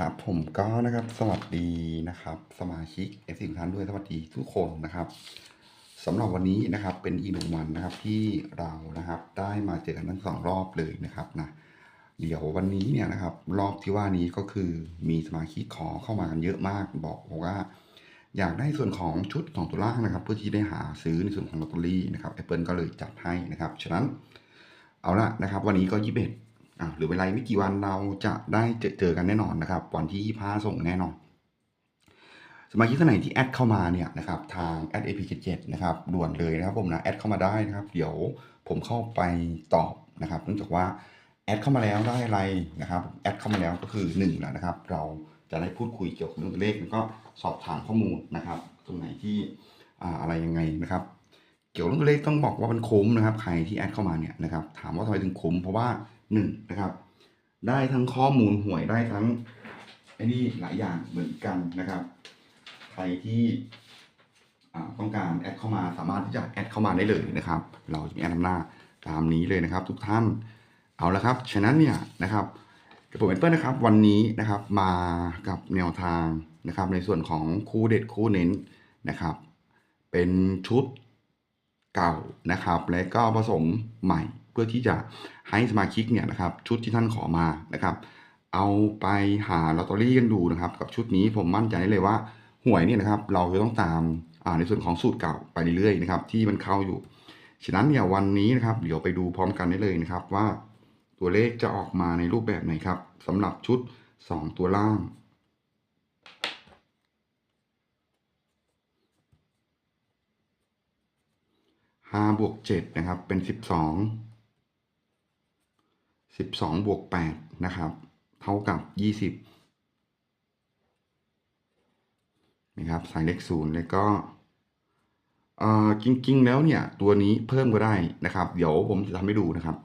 ครับผมก็นะครับสวัสดีนะครับ สมาชิกเอฟซีท่านด้วยสวัสดีทุกคนนะครับสำหรับวันนี้นะครับเป็นอีกหนึ่งวันนะครับที่เรานะครับได้มาเจอกันทั้งสองรอบเลยนะครับนะเดี๋ยววันนี้เนี่ยนะครับรอบที่ว่านี้ก็คือมีสมาชิกขอเข้ามากันเยอะมากบอกว่า อยากได้ส่วนของชุดของตัวล่างนะครับ เพื่อที่ได้หาซื้อในส่วนของลอตเตอรี่นะครับแอปเปิลก็เลยจัดให้นะครับฉะนั้นเอาละนะครับ วันนี้ก็ยี่สิบเอ็ด หรือเวลาไม่กี่วันเราจะได้เจอเจอกันแน่นอนนะครับ วันที่25ส่งแน่นอน สมาชิกท่านไหนที่แอดเข้ามาเนี่ยนะครับทางแอด APK7 นะครับด่วนเลยนะครับผมนะแอดเข้ามาได้นะครับ เดี๋ยวผมเข้าไปตอบนะครับเนื่องจากว่าแอดเข้ามาแล้วได้อะไรนะครับแอดเข้ามาแล้วก็คือ1แล้วนะครับ เราจะได้พูดคุยเกี่ยวกับเรื่องตัวเลขแล้วก็สอบถามข้อมูลนะครับ ตรงไหนที่อ่าอะไรยังไงนะครับ เกี่ยวกับเรื่องตัวเลขต้องบอกว่ามันคุ้มนะครับ ใครที่แอดเข้ามาเนี่ยนะครับ ถามว่าทำไมถึงคุ้มเพราะว่า หนึ่งนะครับ ได้ทั้งข้อมูลหวยได้ทั้งไอ้นี่หลายอย่างเหมือนกันนะครับ ใครที่ต้องการแอดเข้ามาสามารถที่จะแอดเข้ามาได้เลยนะครับ เราจะมีแอดนำหน้าตามนี้เลยนะครับ ทุกท่านเอาละครับฉะนั้นเนี่ยนะครับกับผมแอเปิลนะครับวันนี้นะครับมากับแนวทางนะครับ ในส่วนของคู่เด็ดคู่เน้นนะครับ เป็นชุดเก่านะครับ และก็ผสมใหม่ เพื่อที่จะให้สมาชิกเนี่ยนะครับชุดที่ท่านขอมานะครับ เอาไปหาลอตเตอรี่กันดูนะครับ กับชุดนี้ผมมั่นใจได้เลยว่าหวยเนี่ยนะครับเราจะต้องตามในส่วนของสูตรเก่าไปเรื่อยๆนะครับที่มันเข้าอยู่ ฉะนั้นเนี่ยวันนี้นะครับเดี๋ยวไปดูพร้อมกันได้เลยนะครับว่าตัวเลขจะออกมาในรูปแบบไหนครับสำหรับชุด 2 ตัวล่างห้าบวกเจ็ดนะครับเป็นสิบ สิบสองบวกแปดนะครับ เท่ากับยี่สิบนะครับใส่เลขศูนย์แล้วก็เอ่อจริง ๆ แล้วเนี่ย ตัวนี้เพิ่มก็ได้นะครับ เดี๋ยวผมจะทำให้ดูนะครับ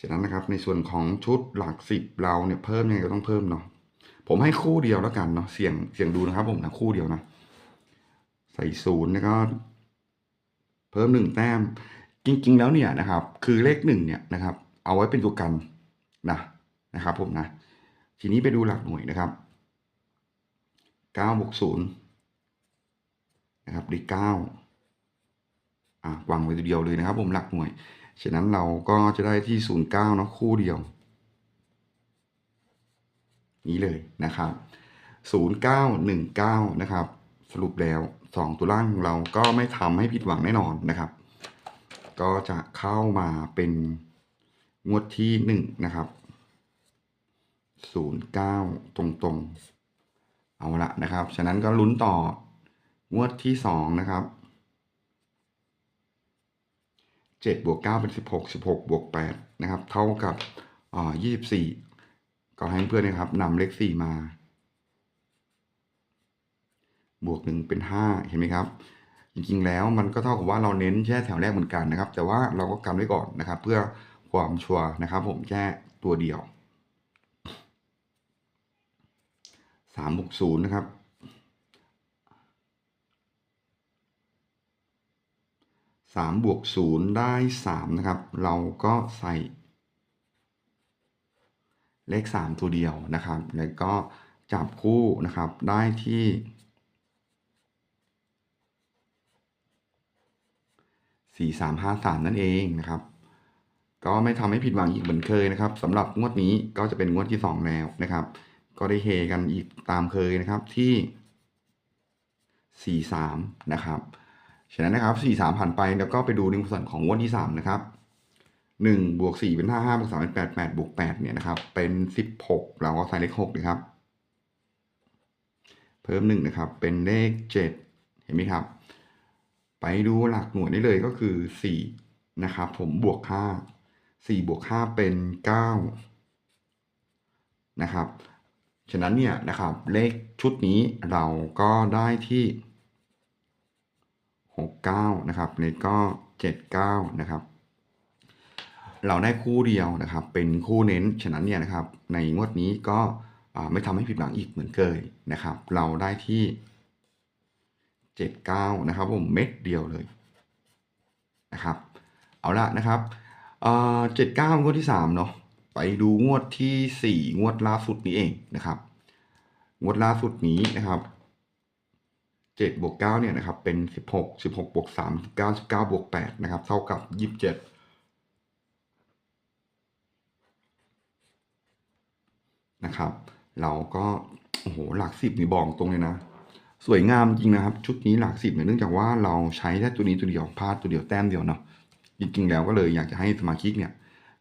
ฉะนั้นนะครับในส่วนของชุดหลักสิบเราเนี่ยเพิ่มยังไงก็ต้องเพิ่มเนาะผมให้คู่เดียวแล้วกันเนาะเสี่ยงเสี่ยงดูนะครับ ผมนะคู่เดียวนะ ใส่ศูนย์แล้วก็ เพิ่มหนึ่งแต้ม จริง ๆ แล้วเนี่ยนะครับ คือเลขหนึ่งเนี่ยนะครับ เอาไว้เป็นตัวกันนะนะครับผมนะ ทีนี้ไปดูหลักหน่วยนะครับเก้าบวกศูนย์นะครับด้เก้าอ่าวางไว้ตัวเดียวเลยนะครับ ผมหลักหน่วย ฉะนั้นเราก็จะได้ที่ศูนย์เก้าเนาะคู่เดียว นี้เลยนะครับศูนย์เก้าหนึ่งเก้านะครับ สรุปแล้วสองตัวล่างเราก็ไม่ทำให้ผิดหวังแน่นอนนะครับ ก็จะเข้ามาเป็น งวดที่หนึ่งนะครับศูนย์เก้าตรงๆ เอาละนะครับ ฉะนั้นก็ลุ้นต่องวดที่สองนะครับเจ็ดบวกเก้าเป็นสิบหกสิบหกบวกแปดนะครับ เท่ากับอ่ายี่สิบสี่ก็ให้เพื่อนนะครับนำเลขสี่มา บวกหนึ่งเป็นห้าเห็นไหมครับ จริงๆแล้วมันก็เท่ากับว่าเราเน้นแค่แถวแรกเหมือนกันนะครับ แต่ว่าเราก็กันไว้ก่อนนะครับ เพื่อ ความชัวร์นะครับผมแค่ตัวเดียวสามบวกศูนย์นะครับสามบวกศูนย์ได้สามนะครับ เราก็ใส่เลขสามตัวเดียวนะครับ แล้วก็จับคู่นะครับได้ที่สี่สามห้าสามนั่นเองนะครับ ก็ไม่ทำให้ผิดหวังอีกเหมือนเคยนะครับสำหรับงวดนี้ก็จะเป็นงวดที่สองแล้วนะครับ ก็ได้เฮกันอีกตามเคยนะครับที่สี่สามนะครับฉะนั้นนะครับสี่สามผ่านไปแล้วก็ไปดูในส่วนของงวดที่สามนะครับหนึ่งบวกสี่เป็นห้าห้าบวกสามเป็นแปดแปดบวกแปดเนี่ยนะครับ เป็นสิบหกเราก็ใส่เลขหกนะครับ เพิ่มหนึ่งนะครับ เป็นเลขเจ็ดเห็นไหมครับ ไปดูหลักหน่วยได้เลยก็คือสี่นะครับ ผมบวกห้าสี่บวกห้าเป็นเก้านะครับ ฉะนั้นเนี่ยนะครับเลขชุดนี้เราก็ได้ที่หกเก้านะครับแล้วก็เจ็ดเก้านะครับ เราได้คู่เดียวนะครับ เป็นคู่เน้น ฉะนั้นเนี่ยนะครับ ในงวดนี้ก็ไม่ทำให้ผิดหวังอีกเหมือนเคยนะครับ เราได้ที่เจ็ดเก้านะครับผมเม็ดเดียวเลยนะครับ เอาละนะครับ เจ็ดเก้างวดที่สามเนาะไปดูงวดที่สี่งวดล่าสุดนี้เองนะครับ งวดล่าสุดนี้นะครับเจ็ดบวกเก้าเนี่ยนะครับเป็นสิบหกสิบหกบวกสามสิบเก้าสิบเก้าบวกแปดนะครับเท่ากับยี่สิบเจ็ดนะครับ เราก็โอ้โหหลักสิบนี่บอกตรงเลยนะ สวยงามจริงนะครับ ชุดนี้หลักสิบเนี่ยเนื่องจากว่าเราใช้แค่ตัวนี้ตัวเดียวพลาดตัวเดียวแต้มเดียวเนาะ จริงๆแล้วก็เลยอยากจะให้สมาชิกเนี่ย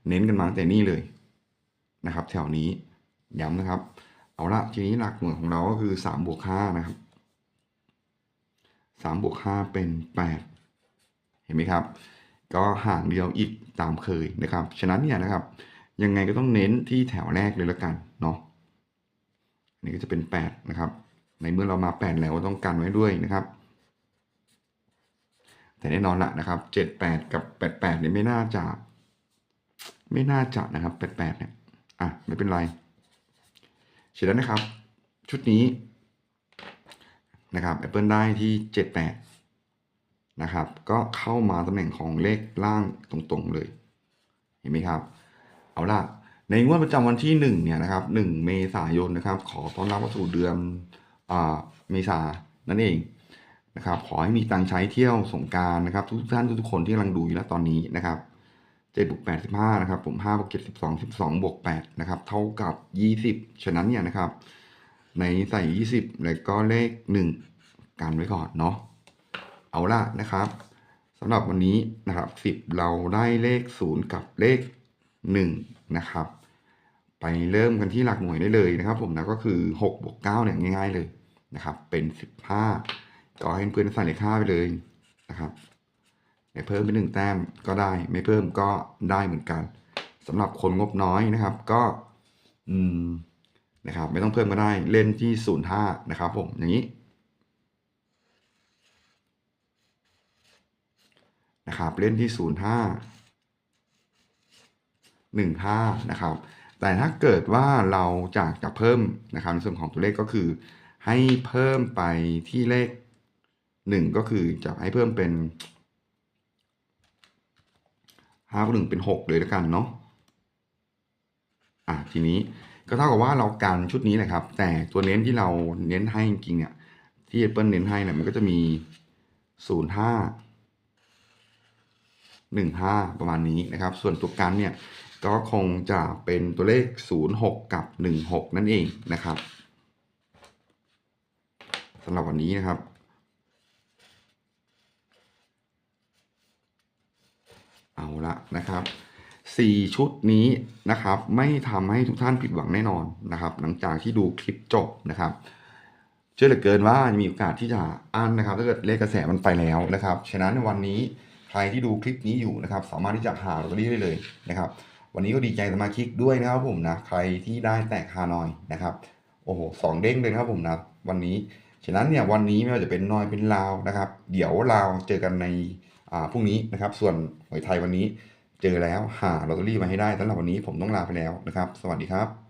เน้นกันมาแต่นี่เลยนะครับ แถวนี้ย้ำนะครับ เอาละทีนี้หลักหน่วยของเราก็คือสามบวกห้านะครับสามบวกห้าเป็นแปดเห็นไหมครับ ก็ห่างเดียวอีกตามเคยนะครับ ฉะนั้นเนี่ยนะครับ ยังไงก็ต้องเน้นที่แถวแรกเลยละกันเนาะอันนี้ก็จะเป็นแปดนะครับ ในเมื่อเรามาแปดแล้วต้องกันไว้ด้วยนะครับ แต่แน่นอนละนะครับเจ็ดแปดกับแปดแปดเนี่ยไม่น่าจะ ไม่น่าจะนะครับแปดแปดเนี่ยอะไม่เป็นไรเสร็จแล้วนะครับ ชุดนี้นะครับ Apple ได้ที่เจ็ดแปดนะครับ ก็เข้ามาตำแหน่งของเลขล่างตรงๆเลย เห็นไหมครับ เอาล่ะ ในงวดประจำวันที่หนึ่งเนี่ยนะครับหนึ่งเมษายนนะครับ ขอต้อนรับเข้าสู่เดือนอ่าเมษานั่นเอง นะครับขอให้มีตังใช้เที่ยวสงการนะครับ ทุกท่านทุกคนที่กำลังดูอยู่แล้วตอนนี้นะครับเจ็ดบวกแปดสิบห้านะครับ ผมห้าบวกเจ็ดสิบสองสิบสองบวกแปดนะครับ เท่ากับยี่สิบฉะนั้นเนี่ยนะครับ ในใส่ยี่สิบแล้วก็เลขหนึ่งกันไว้ก่อนเนาะเอาละนะครับสำหรับวันนี้นะครับสิบเราได้เลขศูนย์กับเลขหนึ่งนะครับ ไปเริ่มกันที่หลักหน่วยได้เลยนะครับ ผมนะก็คือ6บวก9เนี่ยง่าย ๆเลยนะครับ เป็น15 ก็ให้เพื่อนใส่เลข5ไปเลยนะครับให้เพิ่มเป็นหนึ่งแต้มก็ได้ ไม่เพิ่มก็ได้เหมือนกันสำหรับคนงบน้อยนะครับ ก็อืมนะครับ ไม่ต้องเพิ่มก็ได้เล่นที่05นย์ห้านะครับ ผมอย่างนี้นะครับเล่นที่ 05หนึ่งห้านะครับ แต่ถ้าเกิดว่าเราจากจะเพิ่มนะครับในส่วนของตัวเลขก็คือ ให้เพิ่มไปที่เลข หนึ่งก็คือจะให้เพิ่มเป็นห้าบวกหนึ่งเป็นหกเลยแล้วกันเนาะอะทีนี้ก็เท่ากับว่าเรากันชุดนี้แหละครับ แต่ตัวเน้นที่เราเน้นให้จริงๆเนี่ย ที่ Apple เน้นให้เนี่ยมันก็จะมีศูนย์ห้าหนึ่งห้าประมาณนี้นะครับ ส่วนตัวกันเนี่ยก็คงจะเป็นตัวเลข 06 กับ 16 นั่นเองนะครับสำหรับวันนี้นะครับ เอาละนะครับ4ชุดนี้นะครับไม่ทำให้ทุกท่านผิดหวังแน่นอนนะครับ หลังจากที่ดูคลิปจบนะครับ เชื่อเหลือเกินว่ามีโอกาสที่จะอั้นนะครับถ้าเกิดเลขกระแสมันไปแล้วนะครับฉะนั้นวันนี้ใครที่ดูคลิปนี้อยู่นะครับ สามารถที่จะหาลอตเตอรี่ได้เลยนะครับ วันนี้ก็ดีใจสมาชิกด้วยนะครับผมนะใครที่ได้แตกฮานอยนะครับโอ้โหสองเด้งเลยนะครับผมนะวันนี้ฉะนั้นเนี่ยวันนี้ไม่ว่าจะเป็นนอยเป็นลาวนะครับ เดี๋ยวลาวเจอกันใน พรุ่งนี้นะครับ ส่วนหวยไทยวันนี้เจอแล้วหาลอตเตอรี่มาให้ได้สำหรับวันนี้ผมต้องลาไปแล้วนะครับ สวัสดีครับ